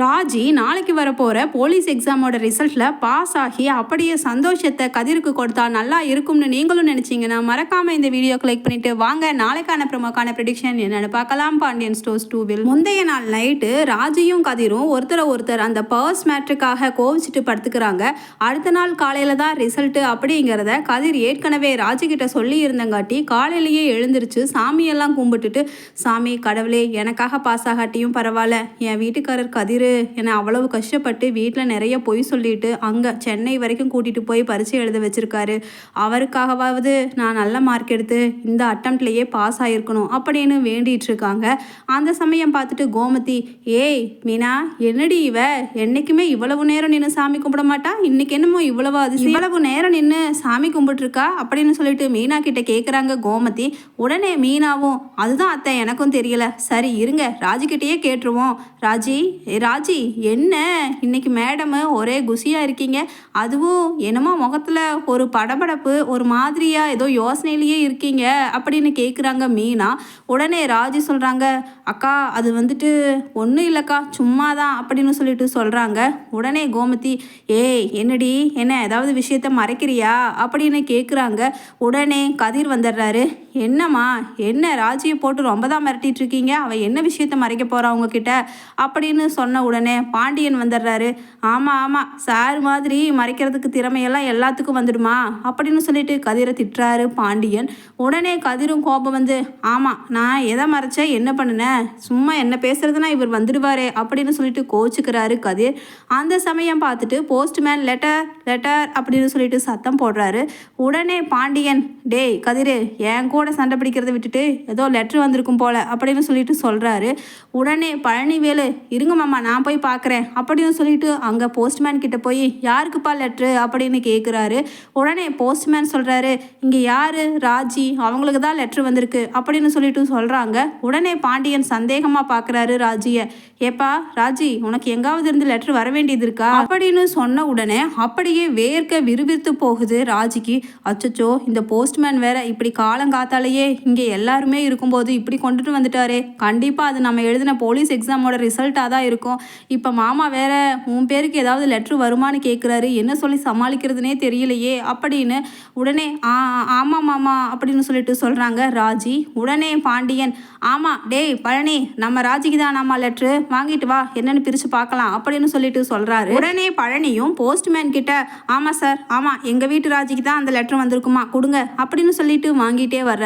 ராஜி நாளைக்கு வரப்போகிற police எக்ஸாமோட ரிசல்ட்டில் pass ஆகி அப்படியே சந்தோஷத்தை கதிருக்கு கொடுத்தா நல்லா இருக்கும்னு நீங்களும் நினச்சிங்கன்னா மறக்காமல் இந்த வீடியோ கிளிக் பண்ணிவிட்டு வாங்க. நாளைக்கான ப்ரமோக்கான ப்ரிடிக்ஷன் என்னென்னு பார்க்கலாம். பாண்டியன் ஸ்டோர்ஸ் டூவில் முந்தைய நாள் நைட்டு ராஜியும் கதிரும் ஒருத்தரை ஒருத்தர் அந்த பர்ஸ் மேட்ருக்காக கோவிச்சிட்டு படுத்துக்கிறாங்க. அடுத்த நாள் காலையில் தான் ரிசல்ட்டு அப்படிங்கிறத கதிர் ஏற்கனவே ராஜிக்கிட்ட சொல்லி இருந்தங்காட்டி காலையிலேயே எழுந்திருச்சு சாமியெல்லாம் கும்பிட்டுட்டு சாமி கடவுளே எனக்காக பாஸ் ஆகாட்டியும் பரவாயில்ல. என் வீட்டுக்காரர் கதிர் என்னை அவ்வளவு கஷ்டப்பட்டு வீட்டில் நிறைய பொய் சொல்லிட்டு அங்கே சென்னை வரைக்கும் கூட்டிகிட்டு போய் பரீட்சை எழுத வச்சிருக்காரு. அவருக்காகவாவது நான் நல்ல மார்க் எடுத்து இந்த அட்டம்ப்ட்லேயே பாஸ் ஆகிருக்கணும் அப்படின்னு வேண்டிகிட்டு இருக்காங்க. அந்த சமயம் பார்த்துட்டு கோமதி ஏய் மீனா என்னடி இவ? என்னைக்குமே இவ்வளவு நேரம் நின்று சாமி கும்பிட மாட்டா? இன்னைக்கு என்னமோ இவ்வளவு அது இவ்வளவு நேரம் நின்று சாமி கும்பிட்டுருக்கா? அப்படின்னு சொல்லிட்டு மீனா கிட்ட கேட்குறாங்க கோமதி. உடனே மீனாவும் அதுதான் அத்தை எனக்கும் தெரியல. சரி இருங்க. ராஜிக்கிட்டேயே கேட்டுருவோம். ராஜி ராஜ் ராஜி என்ன? இன்னைக்கு மேடமு ஒரே குசியாக இருக்கீங்க. அதுவும் என்னமோ முகத்தில் ஒரு படபடப்பு ஒரு மாதிரியாக ஏதோ யோசனையிலேயே இருக்கீங்க அப்படின்னு கேட்குறாங்க மீனா. உடனே ராஜி சொல்கிறாங்க அக்கா அது வந்துட்டு ஒன்றும் இல்லைக்கா சும்மா தான் அப்படின்னு சொல்லிட்டு சொல்கிறாங்க உடனே கோமதி ஏய் என்னடி என்ன ஏதாவது விஷயத்த மறைக்கிறியா? அப்படின்னு கேட்குறாங்க உடனே கதிர் வந்துடுறாரு. என்னம்மா என்ன ராஜியை போட்டு ரொம்ப தான் மிரட்டிட்டு இருக்கீங்க? அவள் என்ன விஷயத்த மறைக்க போகிறா உங்ககிட்ட? அப்படின்னு சொன்ன உடனே பாண்டியன் வந்துடுறாரு. ஆமாம் ஆமாம் சார் மாதிரி மறைக்கிறதுக்கு திறமையெல்லாம் எல்லாத்துக்கும் வந்துடுமா? அப்படின்னு சொல்லிட்டு கதிரை திட்டுறாரு பாண்டியன். உடனே கதிரும் கோபம் வந்து ஆமாம் நான் எதை மறைச்சேன்? என்ன பண்ணினேன் சும்மா என்ன பேசுறதுனா இவர் வந்துடுவாரே அப்படின்னு சொல்லிட்டு கோச்சுக்கிறாரு கதிர். அந்த சமயம் பார்த்துட்டு போஸ்ட்மேன் லெட்டர் லெட்டர் அப்படின்னு சொல்லிட்டு சத்தம் போடுறாரு. உடனே பாண்டியன் டேய் கதிர் என் கூட சண்டை பிடிக்கிறத விட்டுட்டு ஏதோ லெட்ரு வந்திருக்கும் போல அப்படின்னு சொல்லிட்டு சொல்கிறாரு உடனே பழனிவேலு இருங்க மாமா நான் போய் பார்க்குறேன் அப்படின்னு சொல்லிட்டு அங்கே போஸ்ட்மேன் கிட்ட போய் யாருக்குப்பா லெட்ரு அப்படின்னு கேட்குறாரு உடனே போஸ்ட்மேன் சொல்கிறாரு இங்கே யார்? ராஜி அவங்களுக்கு தான் லெட்ரு வந்திருக்கு. அப்படின்னு சொல்லிட்டு சொல்கிறாங்க உடனே பாண்டியன் சந்தேகமாக பார்க்குறாரு ராஜியை. ஏப்பா ராஜி உனக்கு எங்காவது இருந்து லெட்ரு வர வேண்டியது இருக்கா? அப்படின்னு சொன்ன உடனே அப்படியே வேர்க்க விறுவிறுத்து போகுது ராஜிக்கு. அச்சச்சோ இந்த போஸ்ட்மேன் வேற இப்படி பார்த்தாலேயே இங்கே எல்லாருமே இருக்கும்போது இப்படி கொண்டுட்டு வந்துட்டாரே. கண்டிப்பாக அது நம்ம எழுதின போலீஸ் எக்ஸாமோட ரிசல்ட்டாக தான் இருக்கும். இப்போ மாமா வேற உன் பேருக்கு ஏதாவது லெட்ரு வருமான்னு கேட்குறாரு என்ன சொல்லி சமாளிக்கிறதுனே தெரியலையே. அப்படின்னு உடனே ஆ ஆமாம் மாமா அப்படின்னு சொல்லிட்டு சொல்கிறாங்க ராஜி. உடனே பாண்டியன் ஆமாம் டேய் பழனி நம்ம ராஜிக்கு தான் நாமா லெட்ரு. வாங்கிட்டு வா என்னன்னு பிரித்து பார்க்கலாம் அப்படின்னு சொல்லிட்டு சொல்கிறாரு உடனே பழனியும் போஸ்ட்மேன் கிட்ட ஆமாம் சார் ஆமாம் எங்கள் வீட்டு ராஜிக்கு தான் அந்த லெட்ரு வந்திருக்குமா கொடுங்க அப்படின்னு சொல்லிட்டு வாங்கிட்டே வர்றாரு.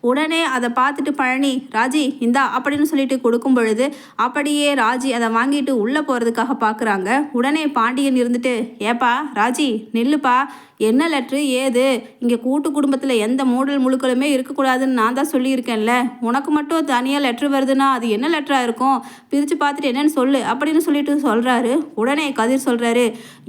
உடனே அதை பார்த்துட்டு பழனி ராஜி இந்தா அப்படின்னு சொல்லிட்டு கொடுக்கும் பொழுது அப்படியே ராஜி அதை வாங்கிட்டு உள்ளே போகிறதுக்காக பார்க்குறாங்க. உடனே பாண்டியன் இருந்துட்டு ஏப்பா ராஜி நில்லுப்பா. என்ன லெட்ரு ஏது? இங்கே கூட்டு குடும்பத்தில் எந்த மூடல் முழுக்களுமே இருக்கக்கூடாதுன்னு நான் தான் சொல்லியிருக்கேன்ல. உனக்கு மட்டும் தனியாக லெட்ரு வருதுன்னா அது என்ன லெட்டராக இருக்கும்? பிரித்து பார்த்துட்டு என்னன்னு சொல்லு அப்படின்னு சொல்லிட்டு சொல்கிறாரு உடனே கதிர் சொல்கிறாரு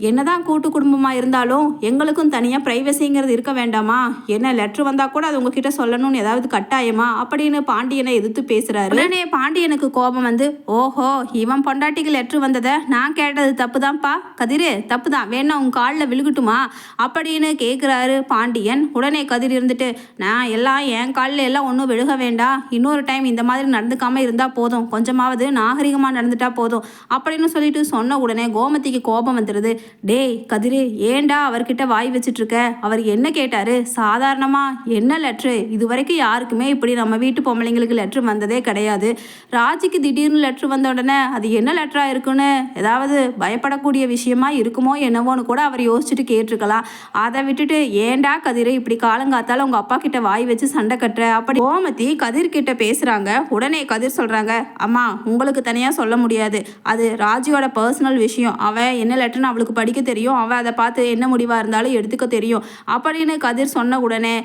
என்னதான் கூட்டு குடும்பமாக இருந்தாலும் எங்களுக்கும் தனியாக ப்ரைவசிங்கிறது இருக்க வேண்டாமா? என்ன லெட்ரு வந்தால் கூட அது உங்ககிட்ட சொல்லணும்னு ஏதாவது கட்டாயமா? அப்படின்னு பாண்டியனை எதிர்த்து பேசுகிறாரு உடனே பாண்டியனுக்கு கோபம் வந்து ஓஹோ இவன் பொண்டாட்டிக்கு லெட்ரு வந்ததை நான் கேட்டது தப்பு தான்ப்பா கதிரு தப்பு தான் வேணா உன் காலில் விழுகட்டுமா? அப்போ அப்படின்னு கேட்குறாரு பாண்டியன். உடனே கதிர் இருந்துட்டு நான் எல்லாம் என் காலில் எல்லாம் ஒன்றும் விழுக வேண்டாம் இன்னொரு டைம் இந்த மாதிரி நடந்துக்காமல் இருந்தால் போதும். கொஞ்சமாவது நாகரிகமாக நடந்துட்டா போதும். அப்படின்னு சொல்லிட்டு சொன்ன உடனே கோமதிக்கு கோபம் வந்துடுது டேய் கதிரு ஏன்டா அவர்கிட்ட வாய் வச்சுட்ருக்க? இருக்க அவர் என்ன கேட்டாரு? சாதாரணமாக என்ன லெட்ரு இது வரைக்கும் யாருக்குமே இப்படி நம்ம வீட்டு பொம்பளைங்களுக்கு லெட்ரு வந்ததே கிடையாது. ராஜிக்கு திடீர்னு லெட்ரு வந்த உடனே அது என்ன லெட்டராக இருக்குன்னு ஏதாவது பயப்படக்கூடிய விஷயமா இருக்குமோ என்னவோன்னு கூட அவர் யோசிச்சுட்டு கேட்டிருக்கலாம். அதை விட்டுட்டு ஏன்டா கதிர் இப்படி காலங்காத்தால உங்க அப்பா கிட்ட வாய் வச்சு சண்டை கட்டுற? அப்படி கோமதி கதிர் கிட்ட பேசுறாங்க. உடனே கதிர் சொல்றாங்க அம்மா உங்களுக்கு தனியா சொல்ல முடியாது. அது ராஜியோட பர்சனல் விஷயம். அவன் என்ன லெட்டர்னு அவளுக்கு படிக்க தெரியும். அவள் அதை பார்த்து என்ன முடிவா இருந்தாலும் எடுத்துக்க தெரியும். அப்படின்னு கதிர் சொன்ன உடனே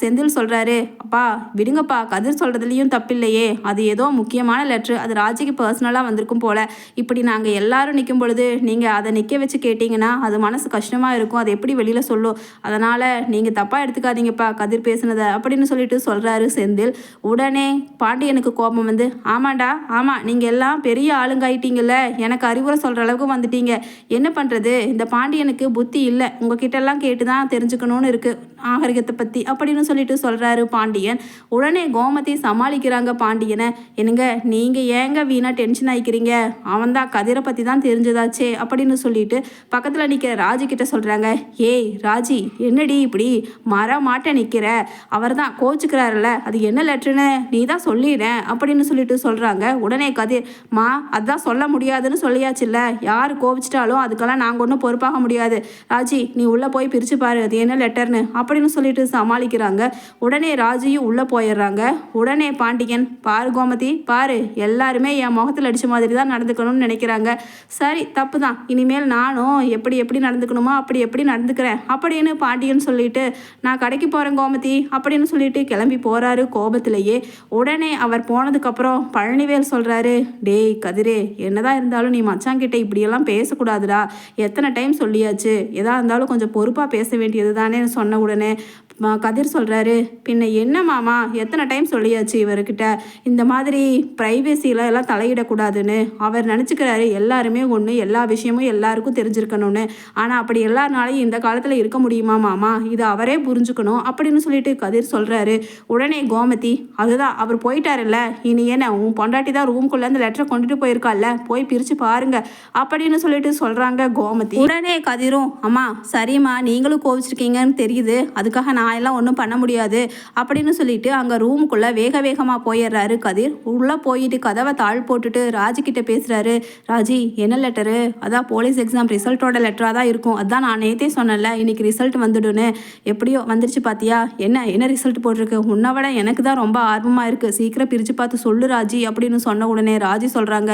செந்தில் சொல்றாரு அப்பா விடுங்கப்பா. கதிர் சொல்றதுலயும் தப்பில்லையே. அது ஏதோ முக்கியமான லெட்ரு அது ராஜிக்கு பர்சனலாக வந்திருக்கும் போல. இப்படி நாங்கள் எல்லாரும் நிற்கும் பொழுது நீங்கள் அதை நிற்க வச்சு கேட்டிங்கன்னா அது மனசு கஷ்டமாக இருக்கும். அதை எப்படி வெளியில் வழியில் சொல்லும் அதனால் நீங்கள் தப்பாக எடுத்துக்காதீங்கப்பா கதிர் பேசுனதை அப்படின்னு சொல்லிட்டு சொல்கிறாரு செந்தில். உடனே பாண்டியனுக்கு கோபம் வந்து ஆமாண்டா ஆமாம் நீங்கள் எல்லாம் பெரிய ஆளுங்காயிட்டீங்கல்ல எனக்கு அறிவுரை சொல்கிற அளவுக்கு வந்துட்டீங்க. என்ன பண்ணுறது இந்த பாண்டியனுக்கு புத்தி இல்லை. உங்ககிட்டெல்லாம் கேட்டு தான் தெரிஞ்சுக்கணும்னு இருக்குது நாகரிகத்தை பற்றி அப்படின்னு சொல்லிட்டு சொல்கிறாரு பாண்டியன். உடனே கோமதி சமாளிக்கிறாங்க பாண்டியனை. என்னங்க நீங்கள் ஏங்க வீணாக டென்ஷன் ஆகிக்கிறீங்க அவன் தான் கதிரை பற்றி தான் தெரிஞ்சதாச்சே அப்படின்னு சொல்லிட்டு பக்கத்தில் நிற்கிற ராஜு கிட்ட சொல்கிறாங்க ஏய் ராஜி என்னடி இப்படி மர மாட்ட நிற்கிற அவர் தான் கோச்சுக்கிறாருல்ல அது என்ன லெட்டருன்னு? நீ தான் சொல்லிடுறேன் அப்படின்னு சொல்லிட்டு சொல்கிறாங்க உடனே கதிர் மா அதான் சொல்ல முடியாதுன்னு சொல்லியாச்சுல்ல. யார் கோவிச்சிட்டாலும் அதுக்கெல்லாம் நாங்கள் ஒன்றும் பொறுப்பாக முடியாது. ராஜி நீ உள்ளே போய் பிரித்து பாரு அது என்ன லெட்டர்னு அப்படின்னு சொல்லிட்டு சமாளிக்கிறாங்க. உடனே ராஜியும் உள்ளே போயிடுறாங்க. உடனே பாண்டியன் பாரு கோமதி பாரு எல்லாருமே என் முகத்தில் அடித்த மாதிரி தான் நடந்துக்கணும்னு நினைக்கிறாங்க. சரி தப்பு தான் இனிமேல் நானும் எப்படி எப்படி நடந்துக்கணுமோ அப்படி எப்படி நடந்துக்கிறேன். அப்படின்னு பாண்டியன் சொல்லிட்டு நான் கடைக்கு போகிறேன் கோமதி அப்படின்னு சொல்லிட்டு கிளம்பி போகிறாரு கோபத்திலேயே. உடனே அவர் போனதுக்கப்புறம் பழனிவேல் சொல்கிறாரு டேய் கதிரே என்னதான் இருந்தாலும் நீ மச்சாங்கிட்ட இப்படியெல்லாம் பேசக்கூடாதுடா. எத்தனை டைம் சொல்லியாச்சு? எதா இருந்தாலும் கொஞ்சம் பொறுப்பாக பேச வேண்டியது தானே சொன்ன உடனே கதிர் சொல்கிறாரு பின்ன என்ன மாமா? எத்தனை டைம் சொல்லியாச்சு இவர்கிட்ட? இந்த மாதிரி ப்ரைவேசியில் எல்லாம் தலையிடக்கூடாதுன்னு. அவர் நினச்சிக்கிறாரு எல்லாருமே ஒன்று எல்லா விஷயமும் எல்லாருக்கும் தெரிஞ்சிருக்கணும்னு. ஆனால் அப்படி எல்லாருனாலையும் இந்த காலத்தில் இருக்க முடியுமா மாமா? இதை அவரே புரிஞ்சுக்கணும் அப்படின்னு சொல்லிட்டு கதிர் சொல்கிறாரு உடனே கோமதி அதுதான் அவர் போயிட்டாருல்ல. இனி என்ன? உன் பொண்டாட்டி தான் ரூம்குள்ளே அந்த லெட்டரை கொண்டுட்டு போயிருக்கால்ல போய் பிரித்து பாருங்க. அப்படின்னு சொல்லிட்டு சொல்கிறாங்க கோமதி. உடனே கதிரும் அம்மா சரிம்மா நீங்களும் கோவிச்சிருக்கீங்கன்னு தெரியுது. அதுக்காக நான் நான் எல்லாம் ஒன்றும் பண்ண முடியாது அப்படின்னு சொல்லிட்டு அங்கே ரூமுக்குள்ளே வேக வேகமாக போயிடுறாரு கதிர். உள்ளே போயிட்டு கதவை தாழ் போட்டுட்டு ராஜி பேசுகிறாரு ராஜி என்ன லெட்டரு அதான் போலீஸ் எக்ஸாம் ரிசல்ட்டோட லெட்டராக தான் இருக்கும். அதான் நான் நேற்றே சொன்னேன்ல இன்னைக்கு ரிசல்ட் வந்துடுன்னு எப்படியோ வந்துருச்சு பார்த்தியா என்ன என்ன ரிசல்ட் போட்டிருக்கு? உன்னை விட எனக்கு தான் ரொம்ப ஆர்வமாக இருக்குது சீக்கிரம் பிரித்து பார்த்து சொல்லு ராஜி அப்படின்னு சொன்ன உடனே ராஜி சொல்கிறாங்க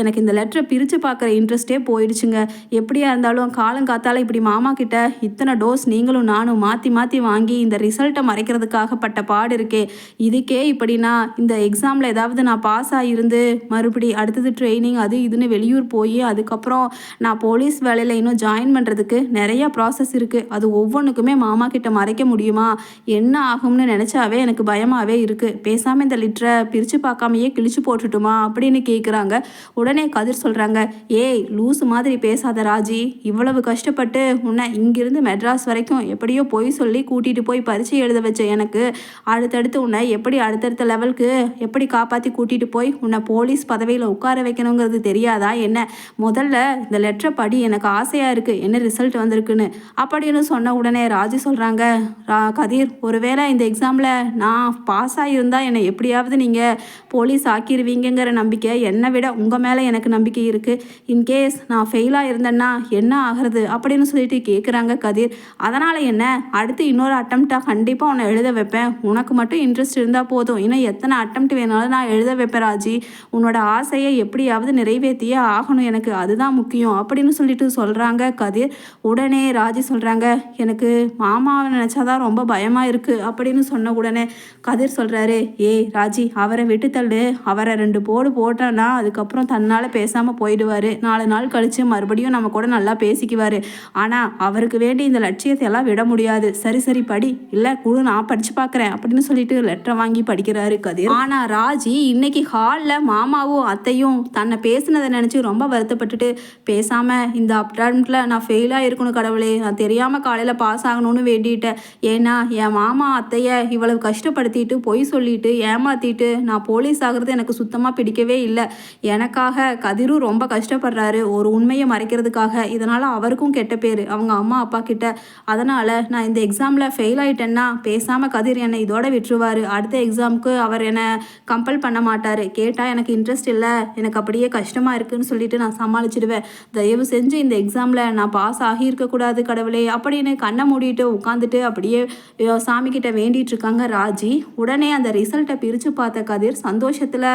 எனக்கு இந்த லெட்டரை பிரித்து பார்க்குற இன்ட்ரெஸ்ட்டே போயிடுச்சுங்க. எப்படியா இருந்தாலும் காலம் காத்தால இப்படி மாமா கிட்ட இத்தனை டோஸ் நீங்களும் நானும் மாற்றி மாற்றி வாங்கி இந்த ரிசல்ட்டை மறைக்கிறதுக்காக பட்ட பாடு இருக்கே. இதுக்கே இப்படின்னா இந்த எக்ஸாமில் ஏதாவது நான் பாஸ் ஆகியிருந்து மறுபடி அடுத்தது ட்ரைனிங் அது இதுன்னு வெளியூர் போய் அதுக்கப்புறம் நான் போலீஸ் வேலையில் இன்னும் ஜாயின் பண்ணுறதுக்கு நிறைய ப்ராசஸ் இருக்குது அது ஒவ்வொன்றுக்குமே மாமா கிட்ட மறைக்க முடியுமா? என்ன ஆகும்னு நினச்சாவே எனக்கு பயமாகவே இருக்குது பேசாமல் இந்த லிட்டரை பிரித்து பார்க்காமையே கிழிச்சு போட்டுட்டுமா அப்படின்னு கேட்குறாங்க உடனே கதிர் சொல்கிறாங்க ஏய் லூஸ் மாதிரி பேசாத ராஜி. இவ்வளவு கஷ்டப்பட்டு உன்னை இங்கிருந்து மெட்ராஸ் வரைக்கும் எப்படியோ போய் சொல்லி கூட்டிகிட்டு போய் பரீட்சை எழுத வச்ச எனக்கு. அடுத்தடுத்து உன்னை எப்படி அடுத்தடுத்த லெவலுக்கு எப்படி காப்பாற்றி கூட்டிகிட்டு போய் உன்னை போலீஸ் பதவியில் உட்கார வைக்கணுங்கிறது தெரியாதா என்ன? முதல்ல இந்த லெட்டரை படி எனக்கு ஆசையாக இருக்குது என்ன ரிசல்ட் வந்திருக்குன்னு. அப்படின்னு சொன்ன உடனே ராஜி சொல்கிறாங்க ரா கதிர் ஒருவேளை இந்த எக்ஸாமில் நான் பாஸ் ஆகியிருந்தால் என்னை எப்படியாவது நீங்கள் போலீஸ் ஆக்கிடுவீங்கிற நம்பிக்கை என்னை விட உங்கள் மேலே எனக்கு நம்பிக்கை இருக்குது இன்கேஸ் நான் ஃபெயிலாக இருந்தேன்னா என்ன ஆகிறது? அப்படின்னு சொல்லிட்டு கேட்குறாங்க கதிர். அதனால் என்ன? அடுத்து இன்னொரு அட்டம்ப்டாக கண்டிப்பாக உன்னை எழுத வைப்பேன். உனக்கு மட்டும் இன்ட்ரெஸ்ட் இருந்தால் போதும். இன்னும் எத்தனை அட்டம்ப்ட் வேணாலும் நான் எழுத வைப்பேன் ராஜி. உன்னோட ஆசையை எப்படியாவது நிறைவேற்றியே ஆகணும் எனக்கு. அதுதான் முக்கியம். அப்படின்னு சொல்லிட்டு சொல்கிறாங்க கதிர். உடனே ராஜி சொல்கிறாங்க எனக்கு மாமாவை நினச்சாதான் ரொம்ப பயமாக இருக்குது அப்படின்னு சொன்ன உடனே கதிர் சொல்கிறாரு ஏய் ராஜி அவரை விட்டு தள்ளு. அவரை ரெண்டு போடு போட்டோன்னா அதுக்கப்புறம் தன்னால் பேசாமல் போயிடுவார். நாலு நாள் கழித்து மறுபடியும் நம்ம கூட நல்லா பேசிக்குவார். ஆனால் அவருக்கு வேண்டி இந்த லட்சியத்தை எல்லாம் விட முடியாது. சரி சரி படி. இல்லை குழு நான் படித்து பார்க்குறேன் அப்படின்னு சொல்லிட்டு லெட்டரை வாங்கி படிக்கிறாரு கதிர். ஆனால் ராஜி இன்னைக்கு ஹாலில் மாமாவும் அத்தையும் தன்னை பேசினதை நினச்சி ரொம்ப வருத்தப்பட்டுட்டு பேசாமல் இந்த அப்டான்ட்டில் நான் ஃபெயிலாக இருக்கணும் கடவுளே நான் தெரியாமல் காலையில் பாஸ் ஆகணும்னு வேண்டிட்டேன். ஏன்னா என் மாமா அத்தையை இவ்வளவு கஷ்டப்படுத்திட்டு பொய் சொல்லிட்டு ஏமாற்றிட்டு நான் போலீஸ் ஆகிறது எனக்கு சுத்தமாக பிடிக்கவே இல்லை. எனக்காக கதிரும் ரொம்ப கஷ்டப்படுறாரு. ஒரு உண்மையை மறைக்கிறதுக்காக. இதனால் அவருக்கும் கெட்ட பேர். அவங்க அம்மா அப்பா கிட்ட. அதனால் நான் இந்த எக்ஸாமில் ஃபெயில் ஆயிட்டேன்னா பேசாமல் கதிர் என்னை இதோட விட்டுருவார். அடுத்த எக்ஸாமுக்கு அவர் என்னை கம்பல் பண்ண மாட்டார். கேட்டால் எனக்கு இன்ட்ரெஸ்ட் இல்லை. எனக்கு அப்படியே கஷ்டமாக இருக்குன்னு சொல்லிட்டு நான் சமாளிச்சிடுவேன். தயவு செஞ்சு இந்த எக்ஸாமில் நான் பாஸ் ஆகியிருக்கக்கூடாது கடவுளே அப்படின்னு கண்ணை மூடிட்டு உட்காந்துட்டு அப்படியே சாமிக்கிட்ட வேண்டிகிட்டு இருக்காங்க ராஜி. உடனே அந்த ரிசல்ட்டை பிரித்து பார்த்த கதிர் சந்தோஷத்தில்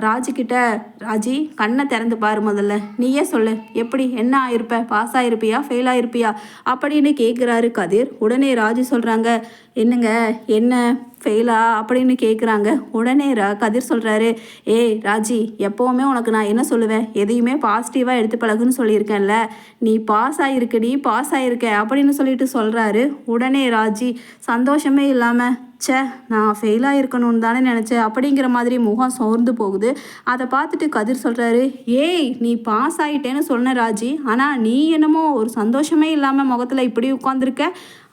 ராஜிக்கிட்ட ராஜி கண்ணை திறந்து பாரு முதல்ல. நீயே சொல்லு. எப்படி? என்ன ஆயிருப்ப? பாஸ் ஆயிருப்பியா? ஃபெயில் ஆயிருப்பியா? அப்படின்னு கேட்குறாரு கதிர். உடனே ராஜி சொல்கிறாங்க 两个 என்னங்க? என்ன? ஃபெயிலா அப்படின்னு கேட்குறாங்க உடனே ரா கதிர் சொல்கிறாரு ஏய் ராஜி எப்போவுமே உனக்கு நான் என்ன சொல்லுவேன்? எதையுமே பாசிட்டிவாக எடுத்து பழகுன்னு சொல்லியிருக்கேன்ல. நீ பாஸ் ஆகிருக்கடி பாஸ் ஆகிருக்க அப்படின்னு சொல்லிட்டு சொல்கிறாரு உடனே ராஜி சந்தோஷமே இல்லாமல் ச்சே நான் ஃபெயிலாக இருக்கணும்னு தானே நினச்சேன் அப்படிங்கிற மாதிரி முகம் சோர்ந்து போகுது. அதை பார்த்துட்டு கதிர் சொல்கிறாரு ஏய் நீ பாஸ் ஆகிட்டேன்னு சொன்ன ராஜி ஆனால் நீ என்னமோ ஒரு சந்தோஷமே இல்லாமல் முகத்தில் இப்படி உட்காந்துருக்க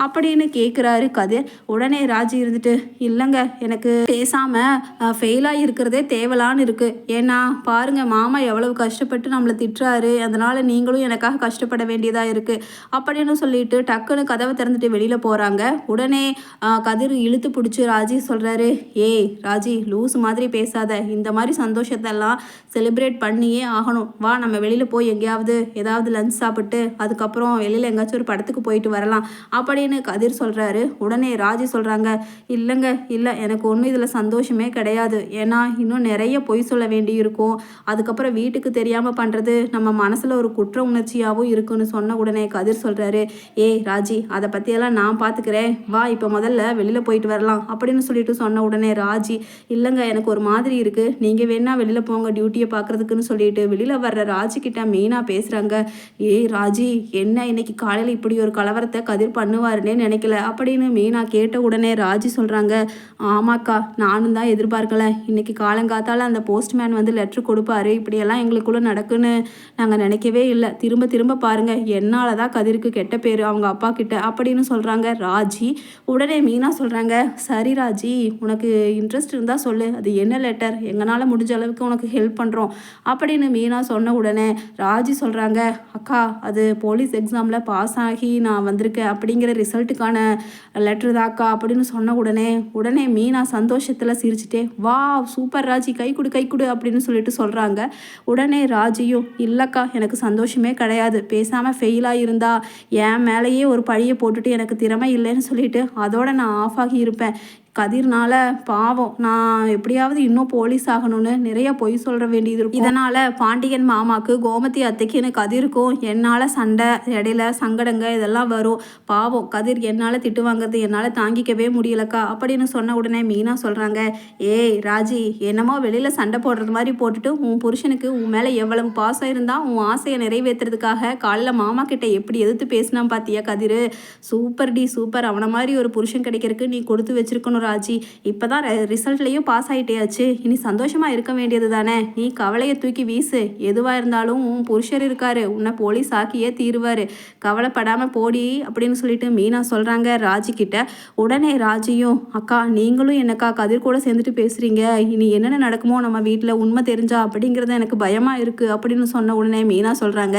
அப்படின்னு கேட்குறாரு கதிர். உடனே ராஜி இருந்துட்டு இல்லைங்க எனக்கு பேசாமல் ஃபெயிலாக இருக்கிறதே தேவலான்னு இருக்குது ஏன்னா பாருங்கள் மாமா எவ்வளவு கஷ்டப்பட்டு நம்மளை திட்டுறாரு. அதனால் நீங்களும் எனக்காக கஷ்டப்பட வேண்டியதாக இருக்குது அப்படின்னு சொல்லிட்டு டக்குன்னு கதவை திறந்துட்டு வெளியில் போகிறாங்க உடனே கதிர் இழுத்து பிடிச்சி ராஜி சொல்கிறாரு ஏய் ராஜி லூஸ் மாதிரி பேசாத. இந்த மாதிரி சந்தோஷத்தெல்லாம் செலிப்ரேட் பண்ணியே ஆகணும். வா நம்ம வெளியில் போய் எங்கேயாவது ஏதாவது லஞ்ச் சாப்பிட்டு அதுக்கப்புறம் வெளியில் எங்கேயாச்சும் ஒரு படத்துக்கு போயிட்டு வரலாம். அப்படின்னு கதிர் சொல்கிறாரு உடனே ராஜி சொல்கிறாங்க இல்லைங்க இல்லை எனக்கு ஒன்றும் இதில் சந்தோஷமே கிடையாது. ஏன்னா இன்னும் நிறைய பொய் சொல்ல வேண்டியிருக்கும். அதுக்கப்புறம் வீட்டுக்கு தெரியாமல் பண்ணுறது நம்ம மனசில் ஒரு குற்ற உணர்ச்சியாகவும் இருக்குன்னு சொன்ன உடனே கதிர் சொல்கிறாரு ஏய் ராஜி அதை பற்றியெல்லாம் நான் பார்த்துக்கிறேன் வா இப்போ முதல்ல வெளியில் போயிட்டு வரலாம். அப்படின்னு சொல்லிட்டு சொன்ன உடனே ராஜி இல்லைங்க எனக்கு ஒரு மாதிரி இருக்குது நீங்கள் வேணால் வெளியில் போங்க டியூட்டியை பார்க்குறதுக்குன்னு சொல்லிட்டு வெளியில் வர்ற ராஜி கிட்ட மெயினாக பேசுகிறாங்க ஏய் ராஜி என்ன இன்னைக்கு காலையில் இப்படி ஒரு கலவரத்தை கதிர் பண்ணுவாருன்னே நினைக்கல? அப்படின்னு மீனா கேட்ட உடனே ராஜி சொல்கிறாங்க ஆமாக்கா நானும் தான் எதிர்பார்க்கல. இன்னைக்கு காலங்காத்தால் அந்த போஸ்ட்மேன் வந்து லெட்ரு கொடுப்பாரு. இப்படியெல்லாம் எங்களுக்குள்ளே நடக்குன்னு நாங்கள் நினைக்கவே இல்லை. திரும்ப திரும்ப பாருங்கள் என்னால் தான் கதிருக்கு கெட்ட பேர். அவங்க அப்பா கிட்ட அப்படின்னு சொல்கிறாங்க ராஜி. உடனே மீனா சொல்கிறாங்க சரி ராஜி உனக்கு இன்ட்ரெஸ்ட் இருந்தால் சொல்லு. அது என்ன லெட்டர் எங்களால் முடிஞ்ச அளவுக்கு உனக்கு ஹெல்ப் பண்ணுறோம் அப்படின்னு மீனா சொன்ன உடனே ராஜி சொல்கிறாங்க அக்கா அது போலீஸ் எக்ஸாமில் பாஸ் ஆகி நான் வந்திருக்கேன். அப்படிங்கிற ரிசல்ட்டுக்கான லெட்ரு அக்கா அப்படின்னு சொன்ன உடனே உடனே மீனா சந்தோஷத்தில் சிரிச்சிட்டே வா சூப்பர் ராஜி கை கொடு கை கொடு அப்படின்னு சொல்லிட்டு சொல்கிறாங்க உடனே ராஜியும் இல்லைக்கா எனக்கு சந்தோஷமே கிடையாது. பேசாமல் ஃபெயிலாக இருந்தா என் மேலேயே ஒரு பழியை போட்டுட்டு எனக்கு திறமை இல்லைன்னு சொல்லிட்டு அதோட நான் ஆஃப் ஆகி இருப்பேன். கதிர்னால பாவம். நான் எப்படியாவது இன்னும் போலீஸ் ஆகணும்னு நிறைய பொய் சொல்ற வேண்டியது இருக்கும். இதனால பாண்டியன் மாமாக்கு கோமதி அத்தைக்குன்னு கதிருக்கும் என்னால் சண்டை இடையில சங்கடங்க இதெல்லாம் வரும். பாவம் கதிர் என்னால் திட்டு வாங்குறது என்னால் தாங்கிக்கவே முடியலக்கா அப்படின்னு சொன்ன உடனே மீனா சொல்கிறாங்க ஏய் ராஜி என்னமோ வெளியில் சண்டை போடுறது மாதிரி போட்டுட்டு உன் புருஷனுக்கு உன் மேலே எவ்வளவு பாசம் இருந்தால் உன் ஆசையை நிறைவேற்றுறதுக்காக காலைல மாமா கிட்ட எப்படி எதிர்த்து பேசினா பார்த்தியா கதிர்? Super D super. அவனை மாதிரி ஒரு புருஷன் கிடைக்கிறதுக்கு நீ கொடுத்து வச்சிருக்கணும் ராஜி. இப்போ தான் ரிசல்ட்லேயும் பாஸ் ஆகிட்டேயாச்சு இனி சந்தோஷமாக இருக்க வேண்டியது தானே? நீ கவலையை தூக்கி வீசு. எதுவாக இருந்தாலும் உன் புருஷர் இருக்காரு. உன்னை போலீஸ் ஆக்கியே தீருவார். கவலைப்படாமல் போடி அப்படின்னு சொல்லிட்டு மீனா சொல்கிறாங்க ராஜி கிட்ட. உடனே ராஜியும் அக்கா நீங்களும் என்னக்கா கதிர் கூட சேர்ந்துட்டு பேசுகிறீங்க இனி என்னென்ன நடக்குமோ நம்ம வீட்டில் உண்மை தெரிஞ்சா அப்படிங்கிறது எனக்கு பயமாக இருக்குது அப்படின்னு சொன்ன உடனே மீனா சொல்கிறாங்க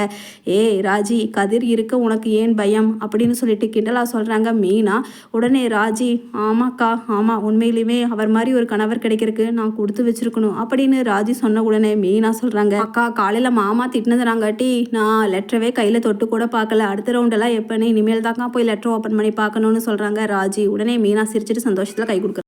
ஏய் ராஜி கதிர் இருக்க உனக்கு ஏன் பயம்? அப்படின்னு சொல்லிட்டு கிண்டலா சொல்கிறாங்க மீனா. உடனே ராஜி ஆமாக்கா ஆமாம் உண்மையிலுமே அவர் மாதிரி ஒரு கணவர் கிடைக்கிறதுக்கு நான் கொடுத்து வச்சிருக்கணும் அப்படின்னு ராஜி சொன்ன உடனே மீனா சொல்கிறாங்க அக்கா காலையில் மாமா திட்டினதுனாங்காட்டி நான் லெட்டரவே கையில் தொட்டு கூட பார்க்கல. அடுத்த ரவுண்டெல்லாம் எப்போன்னு இனிமேல் தாக்கா போய் லெட்டர் ஓப்பன் பண்ணி பார்க்கணும்னு சொல்கிறாங்க ராஜி. உடனே மீனா சிரிச்சிட்டு சந்தோஷத்தில் கை கொடுக்குறாங்க